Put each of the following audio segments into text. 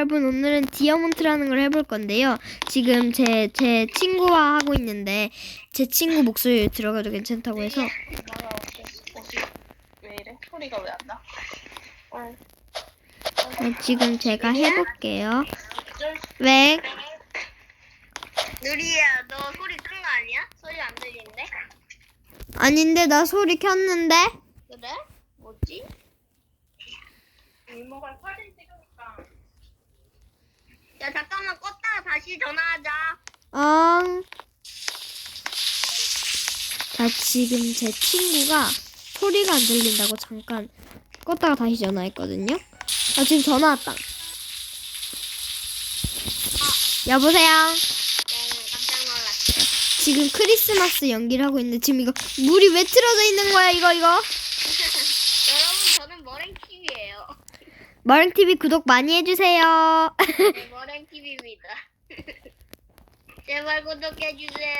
여러분 오늘은 디아몬트라는 걸 해볼 건데요. 지금 제 제 친구와 하고 있는데 제 친구 목소리 들어가도 괜찮다고 해서 뭐야 어디 어디 왜 이래? 소리가 왜 안 나? 어. 네, 지금 제가 해볼게요. 왜? 누리야, 너 소리 큰 거 아니야? 소리 안 들리는데? 아닌데 나 소리 켰는데? 그래? 뭐지? 이모가 찍으니까 야, 잠깐만 껐다가 다시 전화하자. 엉. 자 지금 제 친구가 소리가 안 들린다고 잠깐 껐다가 다시 전화했거든요. 아 지금 전화 왔다. 여보세요. 응, 깜짝 놀랐어. 지금 크리스마스 연기를 하고 있는데 지금 이거 물이 왜 틀어져 있는 거야 이거 이거 여러분, 저는 머랭TV예요. 머랭 TV 구독 많이 해주세요. 네, 머랭TV입니다. 제발 구독해주세요.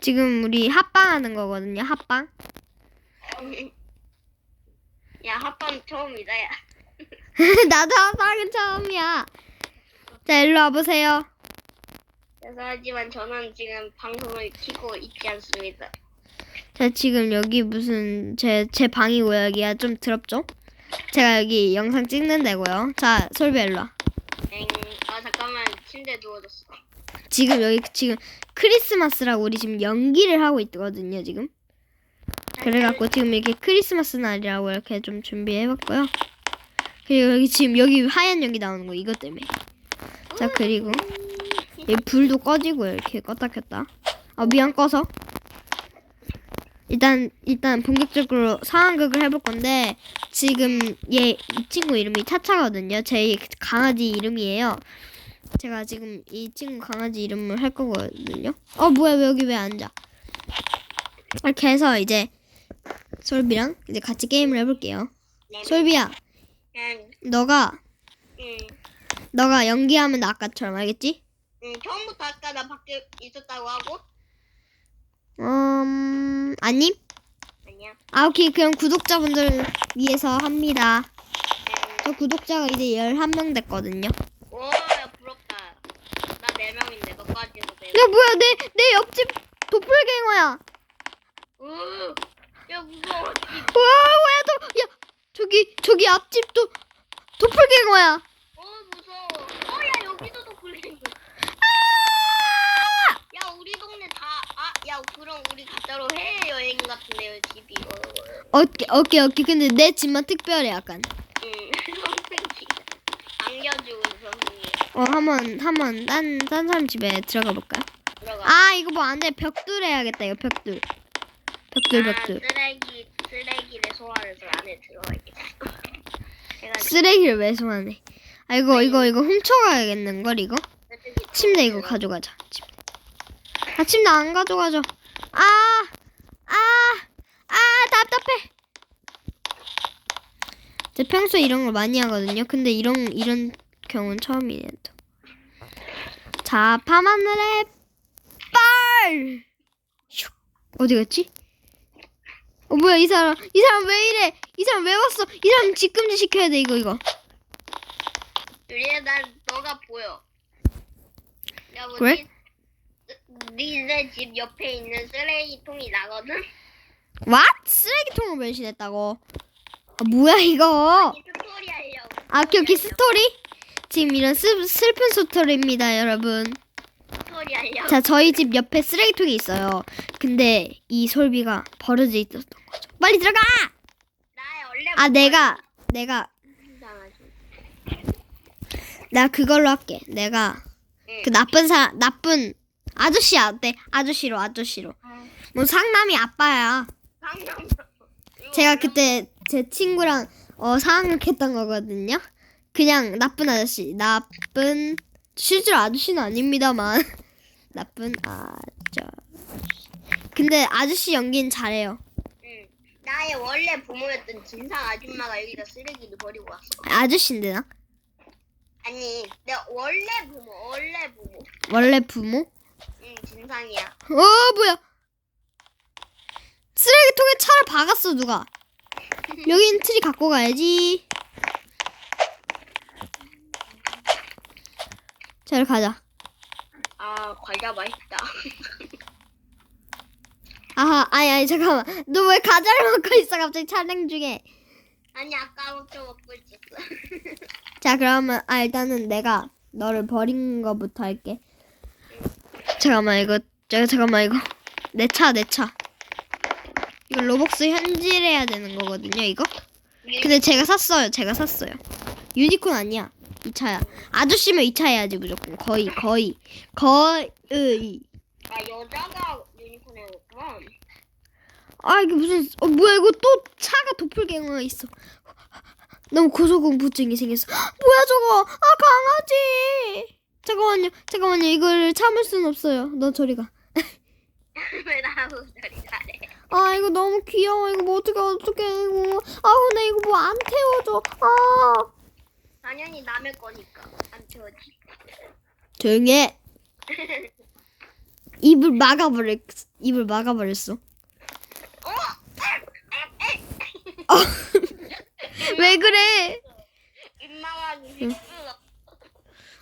지금 우리 합방 하는 거거든요 합방. 야, 합방 처음이다, 야. 나도 합방은 처음이야. 자 일로 와보세요. 죄송하지만 저는 지금 방송을 키고 있지 않습니다. 자 지금 여기 무슨 제 제 방이고요 여기가 좀 더럽죠? 제가 여기 영상 찍는 데고요. 자 솔비 일로 와. 엥, 아, 잠깐만, 침대 누워졌어. 지금 여기 지금 크리스마스라고 우리 지금 연기를 하고 있거든요 지금. 그래갖고 지금 이렇게 크리스마스 날이라고 이렇게 좀 준비해봤고요. 그리고 여기 지금 여기 하얀 연기 나오는 거 이것 때문에. 자 그리고 이 불도 꺼지고 이렇게 껐다 켰다. 아 미안 꺼서. 일단 일단 본격적으로 상황극을 해볼 건데 지금 얘 이 친구 이름이 차차거든요. 제 강아지 이름이에요. 제가 지금 이 친구 강아지 이름을 할 거거든요. 어 뭐야 왜 여기 왜 앉아? 이렇게 해서 이제 솔비랑 이제 같이 게임을 해볼게요. 네. 솔비야, 응, 너가 응. 너가 연기하면 나 아까처럼 알겠지? 응, 처음부터 아까 나 밖에 있었다고 하고? 음 아님? 아니야. 아 오케이 그럼 구독자분들 위해서 합니다. 응. 저 구독자가 이제 11명 됐거든요. 오, 야, 부럽다. 나 4명인데, 너까지도 4명. 야 뭐야 내 내 옆집 도플갱어야. 으, 야, 무서워. 와 뭐야 또야 저기 저기 앞집도 도플갱어야. 어, 무서워. 어, 야, 여기도 또 굴리는 야, 우리 동네 다, 아, 야, 그럼 우리 진짜로 같은데요, 집이. 어, 오케이 오케이 오케이 근데 내 집만 특별해 약간. 응, 선생님. 안겨주고 선생님. 어 한번 한번 딴 딴 사람 집에 들어가 볼까? 들어가. 아 이거 뭐 안돼 벽돌 해야겠다 이거 벽돌. 벽돌 아, 벽돌. 쓰레기, 쓰레기를 소화해서 안에 들어가야겠다. 제가 쓰레기를 왜 소환해? 아 이거 이거 이거 훔쳐가야겠는 걸 이거? 침대 이거 가져가자. 침대. 아 침대 안 가져가죠. 아, 아, 아 답답해. 제 평소에 이런 걸 많이 하거든요. 근데 이런 이런 경우는 처음이에요. 또. 자 밤하늘의 빨. 슉. 어디 갔지? 어 뭐야 이 사람 이 사람 왜 이래? 이 사람 왜 왔어? 이 사람 집금지 시켜야 돼 이거 이거. 유리야, 난 너가 보여. 야, 뭐지? 그래? 니네 집 옆에 있는 쓰레기통이 나거든? 왓? 쓰레기통을 변신했다고? 아, 뭐야 이거? 이 스토리 하려고. 아, 오케이 오케이 스토리? 지금 이런 슬, 슬픈 스토리입니다 여러분. 스토리 하려고. 자 저희 집 옆에 쓰레기통이 있어요. 근데 이 솔비가 버려져 있었던 거죠. 빨리 들어가! 나의 원래 아 내가 내가 나 그걸로 할게. 내가 응. 그 나쁜 사 나쁜 아저씨 어때? 아저씨로 아저씨로. 뭐 상남이 아빠야. 제가 그때 제 친구랑 어 상황극했던 거거든요. 그냥 나쁜 아저씨, 나쁜 실제로 아저씨는 아닙니다만 나쁜 아저씨. 근데 아저씨 연기는 잘해요. 응. 나의 원래 부모였던 진상 아줌마가 여기다 쓰레기를 버리고 왔어. 아저씨인데 나 아니, 내 원래 부모, 원래 부모. 원래 부모? 응, 진상이야. 어 뭐야? 쓰레기통에 차를 박았어 누가? 여긴 트리 갖고 가야지. 자, 이리 가자. 아 과자 맛있다. 아하, 아니, 아니, 잠깐만. 너 왜 과자를 먹고 있어, 갑자기 촬영 중에. 아니 아까부터 먹고 있었어. 자, 그러면, 아, 일단은 내가 너를 버린 거부터 할게. 잠깐만, 이거, 자, 잠깐만, 이거. 내 차, 내 차. 이거 로벅스 현질해야 되는 거거든요, 이거? 근데 제가 샀어요, 제가 샀어요. 유니콘 아니야. 이 차야. 아저씨면 이차 해야지, 무조건. 거의, 거의. 거의. 아 여자가 유니콘이었구나. 아, 이게 무슨, 어, 뭐야, 이거 또 차가 도플갱어가 있어. 너무 고소공포증이 생겼어. 뭐야, 저거. 아, 강아지. 잠깐만요, 잠깐만요. 이걸 참을 순 없어요. 너 저리 가. 왜 나하고 저리 가래? 아, 이거 너무 귀여워. 이거 뭐 어떡해, 어떡해, 이거. 아, 근데 이거 뭐 안 태워줘. 아. 당연히 남의 거니까 안 태워지. 조용히 해. 입을 막아버렸, 입을 막아버렸어. 어? 어. 왜 그래? 응.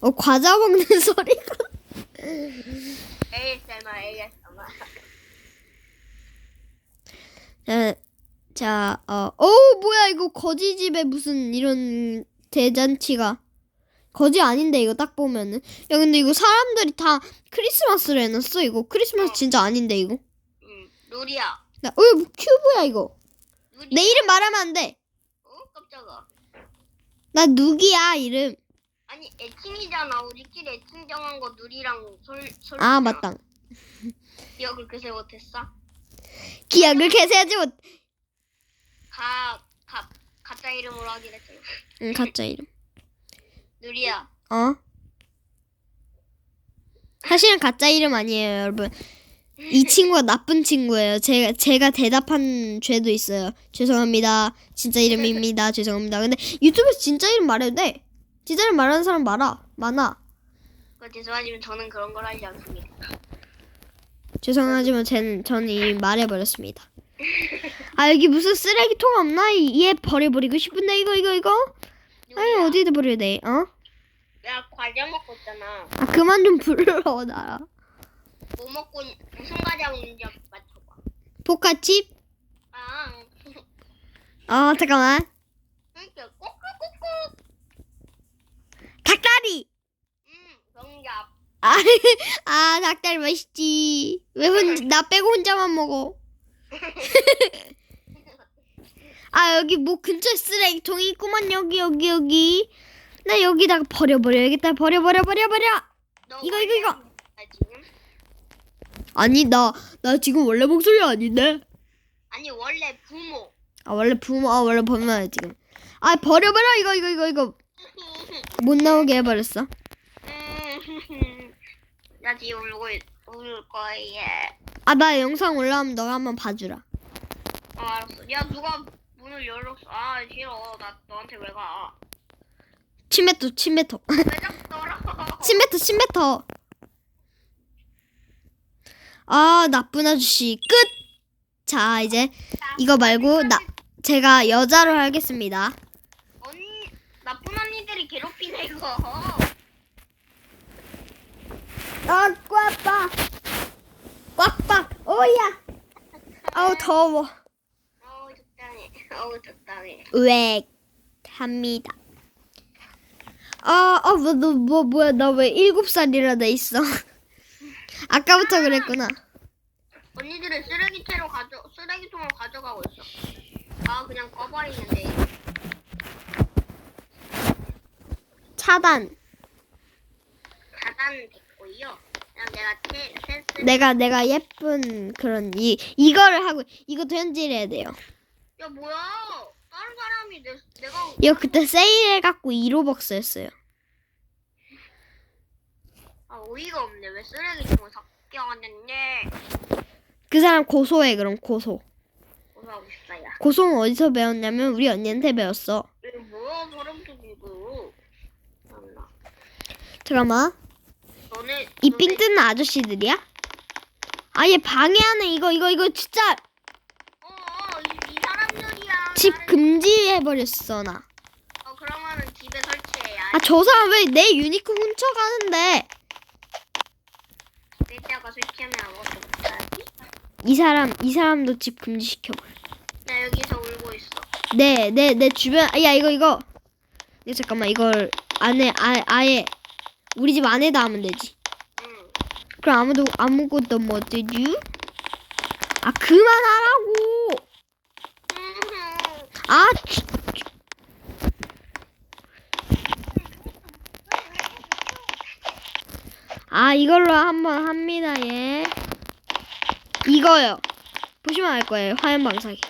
어, 과자 먹는 소리가. ASMR ASMR. 자, 자, 어, 어, 뭐야, 이거 거지 집에 무슨 이런 대잔치가. 거지 아닌데, 이거 딱 보면은. 야, 근데 이거 사람들이 다 크리스마스를 해놨어, 이거. 크리스마스 진짜 아닌데, 이거. 응. 누리야. 나, 어, 이거 뭐 큐브야, 이거. 누리야. 내 이름 말하면 안 돼. 어 깜짝아. 나 누기야, 이름. 아니 애칭이잖아. 우리끼리 애칭 정한 거 누리랑 솔 솔. 아, 맞다. 기억을 그새 못했어. 기억을 개세하지 못. 가 가 가짜 이름으로 하긴 했잖아. 응, 가짜 이름. 누리야. 어? 사실은 가짜 이름 아니에요, 여러분. 이 친구가 나쁜 친구예요. 제가 제가 대답한 죄도 있어요. 죄송합니다. 진짜 이름입니다. 죄송합니다. 근데 유튜브에서 진짜 이름 말해도 돼. 진짜 이름 말하는 사람 많아. 많아. 그 죄송하지만 저는 그런 걸 하지 않습니다. 죄송하지만 쟤는 저는 이미 말해버렸습니다. 아 여기 무슨 쓰레기통 없나? 이- 얘 버려버리고 싶은데 이거 이거 이거? 아니. 어디다 버려야 돼? 어? 야 과자 먹고 있잖아. 아 그만 좀 불러 나. 뭐 먹고 있- 무슨 과자 먹는지 맞춰봐. 포카칩? 아. 어 잠깐만. 그러니까 꼬끄꼬끄. 닭다리. 아, 아 닭다리 맛있지. 왜 혼, 나 빼고 혼자만 먹어. 아 여기 뭐 근처에 쓰레기통이 있구만 여기 여기 여기. 나 여기다가 버려버려야겠다. 버려 버려 버려 버려. 너 이거, 이거, 이거. 지금? 아니 나 나 지금 원래 목소리 아닌데. 아니 원래 부모. 아 원래 부모 아 원래 부모야 지금. 아 버려 버려 이거 이거 이거 이거 못 나오게 해버렸어. 음, 나 지금 울고 있- 울 거야. 아 나 영상 올라오면 너가 한번 봐주라. 어 알았어. 야 누가 문을 열었어? 아 싫어. 나 너한테 왜 가? 침뱉어 침뱉어 왜 자꾸 떨어? 침뱉어 침뱉어. 아 나쁜 아저씨 끝. 자 이제 이거 말고 나 제가 여자로 하겠습니다. 언니 나쁜 언니들이 괴롭히네 이거. 아 꽉빡 꽉빡 오야. 아우 더워. 어우 적당해. 어우 적당해. 왜 합니다. 아, 아, 뭐, 너, 뭐, 뭐야, 나 왜 일곱 살이라 돼 있어? 아까부터 그랬구나. 언니들은 쓰레기채로 가져 쓰레기통을 가져가고 있어. 아 그냥 꺼버리는데. 차단. 차단 됐고요. 그냥 내가 체, 센스. 내가, 내가 예쁜 그런, 이, 이거를 하고, 이것도 현질해야 돼요. 야 뭐야? 다른 사람이 내 내가 이거 그때 세일해갖고 2로벅스였어요. 아 어이가 없네. 왜 쓰레기통을 삭제하는데? 그 사람 고소해, 그럼 고소. 고소하고 싶다 야. 고소는 어디서 배웠냐면, 우리 언니한테 배웠어. 이거 뭐야 소름도 지고. 참나. 잠깐만. 이 너네- 삥 뜯는 아저씨들이야? 아얘 방해하네, 이거, 이거, 이거 진짜. 어, 어, 이, 이 사람들이야. 집 금지해버렸어 나. 어 그러면은 집에 설치해야. 아 저 사람 왜 내 유니크 훔쳐가는데? 내자가 설치하면 아무것도 못하지. 이 사람 이 사람도 집 금지시켜버려. 나 여기서 울고 있어. 네, 내내 주변 아, 야 이거 이거 이거 잠깐만 이걸 안에 아, 아예 우리 집 안에다 하면 되지. 응. 그럼 아무도 아무것도 못 되지? 아 그만하라고. 음. 아 치- 아 이걸로 한번 합니다 예. 이거요. 보시면 알 거예요. 화면 방사기.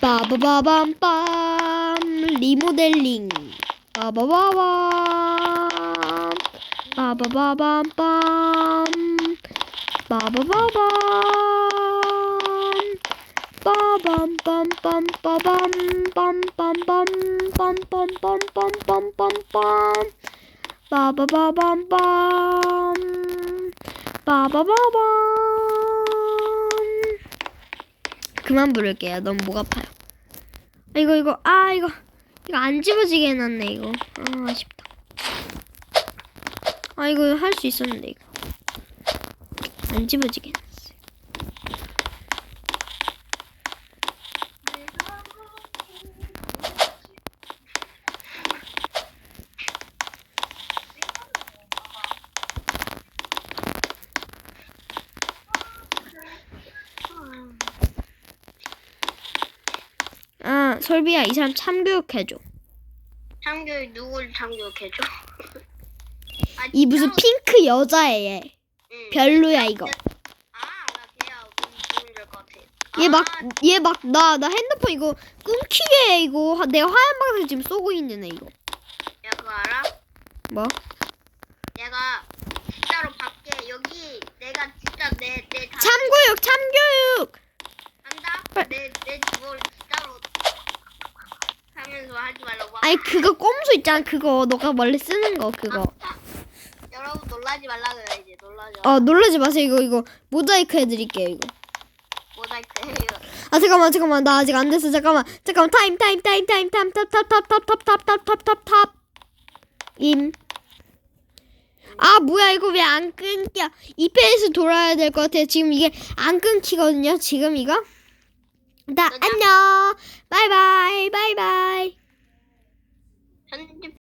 빠바바밤빰 리모델링. 빠바바밤 빠바바밤빰 빠바바밤 빠밤빰빰 빠밤 빰빰빰 빰빰빰빰빰빰빰 빠바바밤빰 빠바바밤 그만 부를게요. 너무 목 아파요. 아, 이거 이거 아 이거 이거 안 집어지게 해놨네 이거. 아 아쉽다. 아 이거 할 수 있었는데 이거 안 집어지게 해놨어요. 아 설비야 이 사람 참교육해줘. 참교육 누굴 참교육해줘? 아, 이 무슨? 핑크 여자애 얘. 응. 별로야 이거. 아, 나 걔야 운 좋은 될것 같아. 얘 막 아, 얘 막 나 나 핸드폰 이거 끊기게 해, 이거 하- 내가 화면 방송 지금 쏘고 있는 애 이거. 야 그거 알아? 뭐? 내가 진짜로 밖에 여기 내가 진짜 내내 다 참교육 참교육. 한다. 빨- 내내 그걸 진짜로 하면서 하지 말라고. 아니 그거 꼼수 있잖아 그거 너가 원래 쓰는 거 그거. 여러분 놀라지 말라 그래 이제 놀라지. 어 놀라지 마세요 이거 이거 모자이크 해드릴게요 이거. 모자이크 해요. 아 잠깐만 잠깐만 나 아직 안 됐어 잠깐만 잠깐만 타임 타임 타임 타임 타임 탑탑탑탑탑탑탑탑탑탑 임. 아 뭐야 이거 왜 안 끊겨? 이 페이스 돌아야 될 것 같아. 지금 이게 안 끊기거든요. 지금 이거. 나 안녕. 바이바이 바이바이. 편집